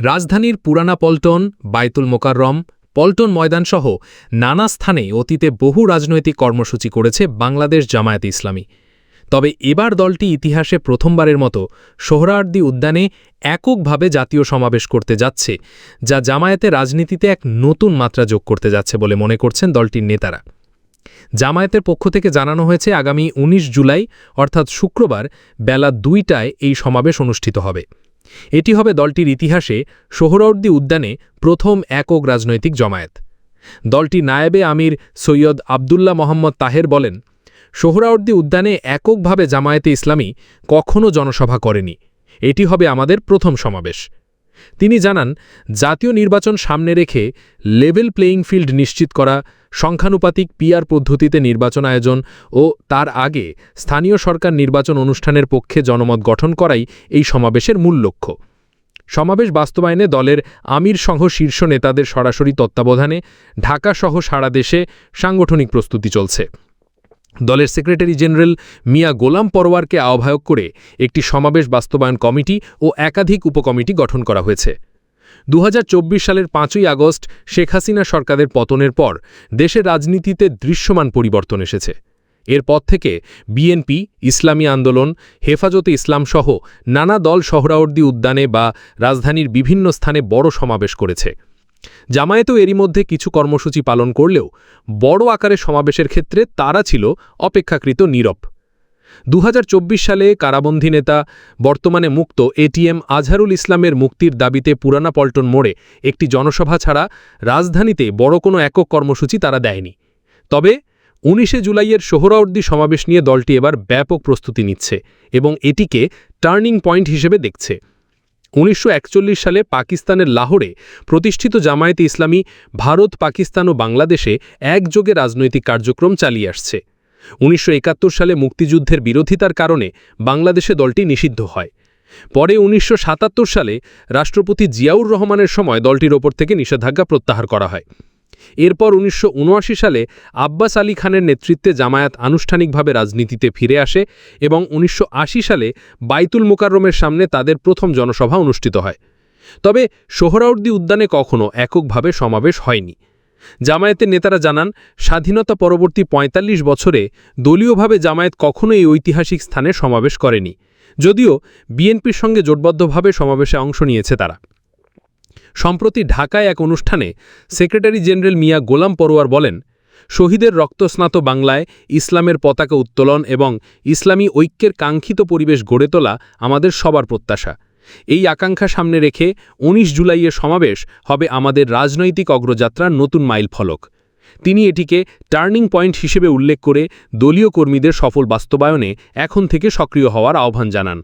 রাজধানীর পুরানা পল্টন বায়তুল মোকাররম, পল্টন ময়দানসহ নানা স্থানে অতীতে বহু রাজনৈতিক কর্মসূচি করেছে বাংলাদেশ জামায়াতে ইসলামী। তবে এবার দলটি ইতিহাসে প্রথমবারের মতো সোহরাওয়ার্দী উদ্যানে এককভাবে জাতীয় সমাবেশ করতে যাচ্ছে, যা জামায়াতে রাজনীতিতে এক নতুন মাত্রা যোগ করতে যাচ্ছে বলে মনে করছেন দলটির নেতারা। জামায়াতের পক্ষ থেকে জানানো হয়েছে, আগামী ১৯ জুলাই, অর্থাৎ শুক্রবার, বেলা দুইটায় এই সমাবেশ অনুষ্ঠিত হবে। এটি হবে দলটির ইতিহাসে সোহরাউদ্দি উদ্যানে প্রথম একক রাজনৈতিক জমায়েত। দলটি নায়েবে আমির সৈয়দ আবদুল্লাহ মোহাম্মদ তাহের বলেন সোহরাউদ্দি উদ্যানে এককভাবে জামায়াতে ইসলামী কখনও জনসভা করেনি। এটি হবে আমাদের প্রথম সমাবেশ। তিনি জানান, জাতীয় নির্বাচন সামনে রেখে লেভেল প্লেয়িং ফিল্ড নিশ্চিত করা, সংখ্যানুপাতিক পিআর পদ্ধতিতে নির্বাচন আয়োজন ও তার আগে স্থানীয় সরকার নির্বাচন অনুষ্ঠানের পক্ষে জনমত গঠন করাই এই সমাবেশের মূল লক্ষ্য। সমাবেশ বাস্তবায়নে দলের আমির সহ শীর্ষ নেতাদের সরাসরি তত্ত্বাবধানে ঢাকাসহ সারা দেশে সাংগঠনিক প্রস্তুতি চলছে। দলের সেক্রেটারি জেনারেল মিয়া গোলাম পরওয়ারকে আহ্বায়ক করে একটি সমাবেশ বাস্তবায়ন কমিটি ও একাধিক উপকমিটি গঠন করা হয়েছে। দু হাজার চব্বিশ সালের পাঁচই আগস্ট শেখ হাসিনা সরকারের পতনের পর দেশের রাজনীতিতে দৃশ্যমান পরিবর্তন এসেছে। এরপর থেকে বিএনপি, ইসলামী আন্দোলন, হেফাজতে ইসলাম সহ নানা দল সোহরাওয়ার্দী উদ্যানে বা রাজধানীর বিভিন্ন স্থানে বড় সমাবেশ করেছে। জামায়াতও এরই মধ্যে কিছু কর্মসূচি পালন করলেও বড় আকারে সমাবেশের ক্ষেত্রে তারা ছিল অপেক্ষাকৃত নীরব। দু হাজার চব্বিশ সালে কারাবন্দী নেতা, বর্তমানে মুক্ত এটিএম আজহারুল ইসলামের মুক্তির দাবিতে পুরানা পল্টন মোড়ে একটি জনসভা ছাড়া রাজধানীতে বড় কোনো একক কর্মসূচি তারা দেয়নি। তবে উনিশে জুলাইয়ের সোহরাওর্দী সমাবেশ নিয়ে দলটি এবার ব্যাপক প্রস্তুতি নিচ্ছে এবং এটিকে টার্নিং পয়েন্ট হিসেবে দেখছে। উনিশশো একচল্লিশ সালে পাকিস্তানের লাহোরে প্রতিষ্ঠিত জামায়াতে ইসলামী ভারত, পাকিস্তান ও বাংলাদেশে একযোগে রাজনৈতিক কার্যক্রম চালিয়ে আসছে। উনিশশো একাত্তর সালে মুক্তিযুদ্ধের বিরোধিতার কারণে বাংলাদেশে দলটি নিষিদ্ধ হয়। পরে উনিশশো সাতাত্তর সালে রাষ্ট্রপতি জিয়াউর রহমানের সময় দলটির ওপর থেকে নিষেধাজ্ঞা প্রত্যাহার করা হয়। এরপর উনিশশো উনআশি সালে আব্বাস আলী খানের নেতৃত্বে জামায়াত আনুষ্ঠানিকভাবে রাজনীতিতে ফিরে আসে এবং উনিশশো আশি সালে বাইতুল মোকাররমের সামনে তাদের প্রথম জনসভা অনুষ্ঠিত হয়। তবে সোহরাউর্দি উদ্যানে কখনও এককভাবে সমাবেশ হয়নি। জামায়াতের নেতারা জানান, স্বাধীনতা পরবর্তী ৪৫ বছরে দলীয়ভাবে জামায়াত কখনো এই ঐতিহাসিক স্থানে সমাবেশ করেনি। যদিও বিএনপির সঙ্গে জোটবদ্ধভাবে সমাবেশে অংশ নিয়েছে তারা। সম্প্রতি ঢাকায় এক অনুষ্ঠানে সেক্রেটারি জেনারেল মিয়া গোলাম পরোয়ার বলেন, শহীদের রক্তস্নাত বাংলায় ইসলামের পতাকা উত্তোলন এবং ইসলামী ঐক্যের কাঙ্ক্ষিত পরিবেশ গড়ে তোলা আমাদের সবার প্রত্যাশা। এই আকাঙ্ক্ষা সামনে রেখে ১৯ জুলাইয়ের সমাবেশ হবে আমাদের রাজনৈতিক অগ্রযাত্রার নতুন মাইল ফলক। তিনি এটিকে টার্নিং পয়েন্ট হিসেবে উল্লেখ করে দলীয় কর্মীদের সফল বাস্তবায়নে এখন থেকে সক্রিয় হওয়ার আহ্বান জানান।